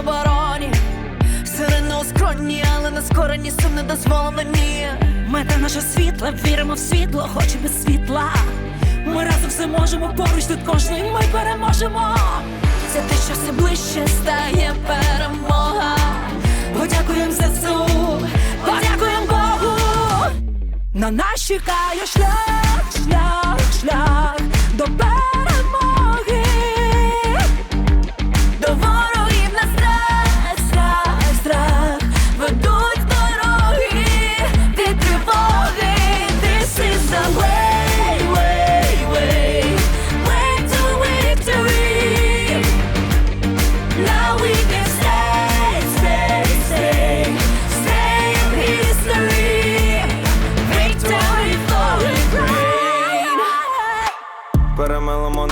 обороні. Сирени у але на скорені сум не дозволено ні. Мета наша світла, віримо в світло, хоч без світла. Ми разом все можемо, поруч тут кожний ми переможемо. Це те, що все ближче стає перемога. Подякуємо ЗСУ, подякуємо Богу. На нас чекає шлях, шлях, шлях